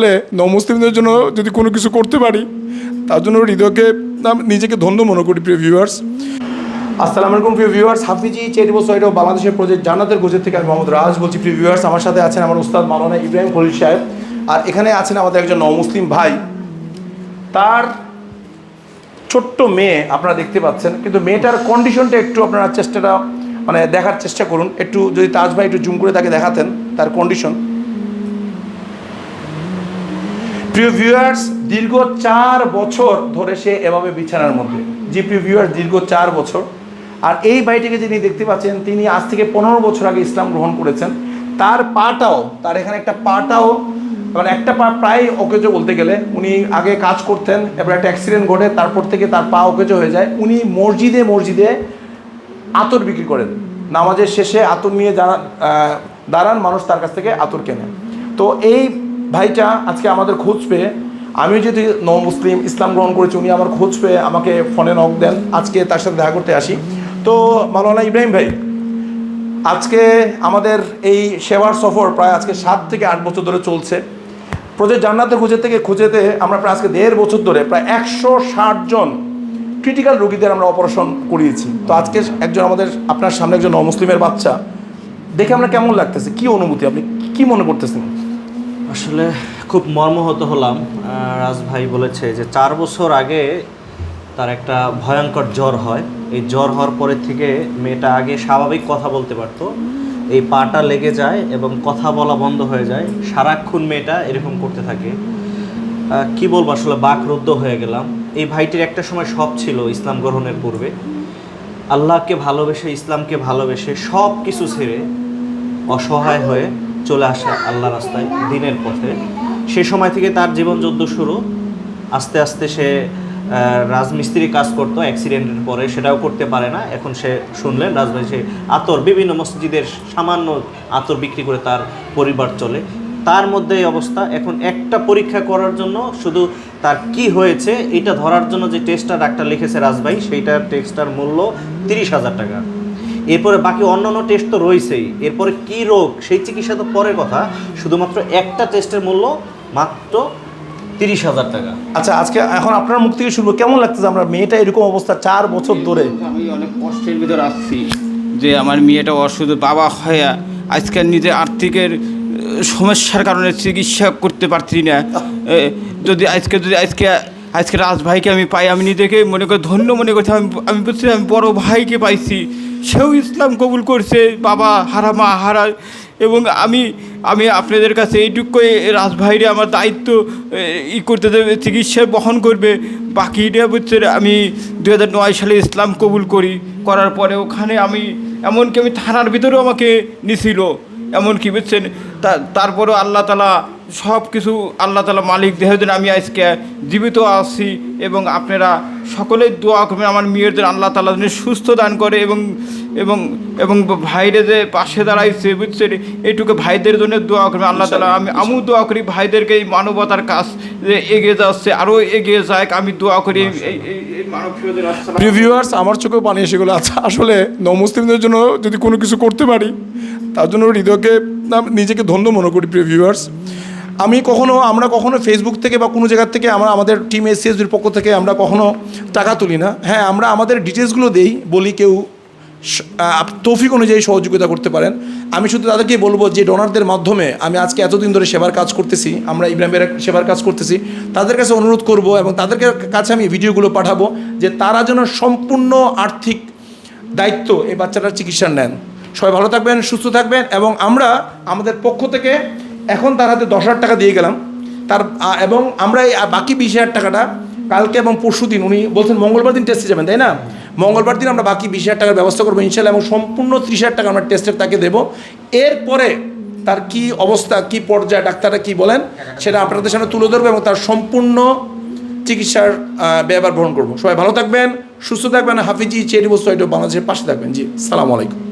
আসলে নমুসলিমদের জন্য যদি কোনো কিছু করতে পারি, তার জন্য হৃদয়কে নিজেকে ধন্য মনে করি, প্রিয় ভিউয়ার্স আসসালামু আলাইকুম, প্রিয় ভিউয়ার্স হাফিজি চেরিবো সাইড অফ বাংলাদেশের প্রজেক্ট জান্নাতের গোজের থেকে আমি মোহাম্মদ রাজ বলছি, প্রিয় ভিউয়ার্স আমার সাথে আছেন আমার উস্তাদ মাওলানা ইব্রাহিম খলিল সাহেব। আর এখানে আছেন আমাদের একজন নমুসলিম ভাই। তার ছোট্ট মেয়ে আপনারা দেখতে পাচ্ছেন, কিন্তু মেয়েটার কন্ডিশনটা একটু আপনারা চেষ্টাটা মানে দেখার চেষ্টা করুন। একটু যদি তাজ ভাই একটু জুম করে তাকে দেখাতেন, তার কন্ডিশন প্রিয় ভিউয়ার্স দীর্ঘ চার বছর ধরে সে এভাবে বিছানার মধ্যে। জি প্রিয় ভিউয়ার্স দীর্ঘ চার বছর। আর এই ভাইটিকে যিনি দেখতে পাচ্ছেন, তিনি আজ থেকে পনেরো বছর আগে ইসলাম গ্রহণ করেছেন। তার পাটাও, তার এখানে একটা পাটাও মানে একটা পা প্রায় অকেজো বলতে গেলে, উনি আগে কাজ করতেন, এবার একটা অ্যাক্সিডেন্ট ঘটে, তারপর থেকে তার পা অকেজো হয়ে যায়। উনি মসজিদে মসজিদে আতর বিক্রি করেন। নামাজের শেষে আতর নিয়ে যারা দাঁড়ান, মানুষ তার কাছ থেকে আতর কেনে। তো এই ভাইটা আজকে আমাদের খোঁজ পেয়ে আমি যদি ন মুসলিম, ইসলাম গ্রহণ করেছি, উনি আমার খোঁজ পেয়ে আমাকে ফোনে নক দেন। আজকে তার সাথে দেখা করতে আসি। তো মাওলানা ইব্রাহিম ভাই, আজকে আমাদের এই সেবার সফর প্রায় আজকে সাত থেকে আট বছর ধরে চলছে। প্রজেক্ট জান্নাতে খুঁজে থেকে খুঁজেতে আমরা প্রায় আজকে দেড় বছর ধরে প্রায় একশো ষাট জন ক্রিটিক্যাল রোগীদের আমরা অপারেশন করিয়েছি। তো আজকে একজন আমাদের, আপনার সামনে একজন মুসলিমের বাচ্চা, দেখে আমরা কেমন লাগতেছে? কি অনুভূতি আপনি? কি মনে করতেছেন? আসলে খুব মর্মহত হলাম। রাজ ভাই বলেছে যে চার বছর আগে তার একটা ভয়ঙ্কর জ্বর হয়। এই জ্বর হওয়ার পরে থেকে মেয়েটা আগে স্বাভাবিক কথা বলতে পারতো। এই পাটা লেগে যায় এবং কথা বলা বন্ধ হয়ে যায়। সারাক্ষণ মেয়েটা এরকম করতে থাকে। কি বলব, আসলে বাকরুদ্ধ হয়ে গেলাম। এই ভাইটির একটা সময় সব ছিল ইসলাম গ্রহণের পূর্বে। আল্লাহকে ভালোবেসে, ইসলামকে ভালোবেসে সব কিছু ছেড়ে অসহায় হয়ে চলে আসে আল্লাহ রাস্তায় দিনের পথে। সে সময় থেকে তার জীবন যুদ্ধ শুরু। আস্তে আস্তে সে রাজমিস্ত্রি কাজ করতো অ্যাক্সিডেন্টের পরে সেটাও করতে পারে না। এখন সে শুনলেন সে আতর, বিভিন্ন মসজিদের সামান্য আতর বিক্রি করে তার পরিবার চলে। তার মধ্যে এই অবস্থা। এখন একটা পরীক্ষা করার জন্য শুধু তার কি হয়েছে, এটা ধরার জন্য যে টেস্টটা ডাক্তার লিখেছে রাজভাই সেইটার টেস্টটার মূল্য তিরিশ হাজার টাকা। এরপরে বাকি অন্যান্য টেস্ট তো রয়েছেই। এরপরে কি রোগ? সেই চিকিৎসা তো পরের কথা। শুধুমাত্র একটা টেস্টের মূল্য মাত্র তিরিশ হাজার টাকা। আচ্ছা আজকে এখন আপনার মুখ থেকে শুনব কেমন লাগতেছে? আমরা মেয়েটা এরকম অবস্থা চার বছর ধরে। আমি অনেক কষ্টের ভিতরে আসছি যে আমার মেয়েটা অসুস্থ বাবা হয়ে আজকে নিজের আর্থিকের সমস্যার কারণে চিকিৎসা করতে পারছি না। যদি আজকে যদি আজকে আজকে রাজ ভাইকে আমি পাই আমি নিজেকে মনে করি ধন্য মনে করছি। আমি আমি বুঝছি আমি বড় ভাইকে পাইছি। সেও ইসলাম কবুল করছে, বাবা হারা মা হারা। এবং আমি আমি আপনাদের কাছে এইটুকুই রাজভাইরে আমার দায়িত্ব ই করতে দেবে, চিকিৎসা বহন করবে। বাকিটা হচ্ছে আমি দু হাজার নয় সালে ইসলাম কবুল করি। করার পরে ওখানে আমি, এমনকি আমি থানার ভিতরেও আমাকে নিছিল। এমনকি বুঝছেন, তা, তারপরেও আল্লাহ তালা সব কিছু আল্লাহ তালা মালিক দেহের আমি আজকে জীবিত আছি। এবং আপনারা সকলেই দোয়া করবেন। আমার মেয়েদের আল্লাহ তালা সুস্থ দান করে এবং এবং এবং ভাইরে যে পাশে দাঁড়াইছে বুঝছে এইটুকু ভাইদের জন্য দোয়া করবেন। আল্লাহ তালা আমি, আমিও দোয়া করি ভাইদেরকে এই মানবতার কাজ যে এগিয়ে যাচ্ছে, আরও এগিয়ে যায় আমি দোয়া করি এই, এই- এই মানব ফিরোজের আসসালাম প্রিয় ভিউয়ার্স আমার চোখেও পানি এসে গেলো। আচ্ছা আসলে নমুসলিমদের জন্য যদি কোনো কিছু করতে পারি, তার জন্য হৃদয়কে নিজেকে ধন্য মনে করি, প্রিয় ভিউয়ার্স আমি কখনো, আমরা কখনো ফেসবুক থেকে বা কোনো জায়গার থেকে আমরা, আমাদের টিম এসিএসবির পক্ষ থেকে আমরা কখনো টাকা তুলি না। হ্যাঁ আমরা আমাদের ডিটেলসগুলো দেই, বলি কেউ তৌফিক অনুযায়ী সহযোগিতা করতে পারেন। আমি শুধু তাদেরকে বলব যে ডোনারদের মাধ্যমে আমি আজকে এতদিন ধরে সেবার কাজ করতেছি, আমরা ইব্রাহিমের সেবার কাজ করতেছি, তাদের কাছে অনুরোধ করব এবং তাদের কাছে আমি ভিডিওগুলো পাঠাবো যে তারা যেন সম্পূর্ণ আর্থিক দায়িত্ব এই বাচ্চাটার চিকিৎসা নেন। সবাই ভালো থাকবেন, সুস্থ থাকবেন এবং আমরা আমাদের পক্ষ থেকে এখন তার হাতে দশ হাজার টাকা দিয়ে গেলাম। তার এবং আমরা এই বাকি বিশ হাজার টাকাটা কালকে এবং পরশু দিন, উনি বলছেন মঙ্গলবার দিন টেস্টে যাবেন, তাই না? মঙ্গলবার দিন আমরা বাকি বিশ হাজার টাকার ব্যবস্থা করব ইনশাল্লাহ এবং সম্পূর্ণ ত্রিশ হাজার টাকা আমরা টেস্টের তাকে দেবো। এরপরে তার কি অবস্থা, কি পর্যায়ে, ডাক্তাররা কি বলেন, সেটা আপনাদের সামনে তুলে ধরবো এবং তার সম্পূর্ণ চিকিৎসার ব্যবহার গ্রহণ করব। সবাই ভালো থাকবেন, সুস্থ থাকবেন, হাফিজি চেরি বস্তু বাংলাদেশের পাশে থাকবেন। জি, সালাম আলাইকুম।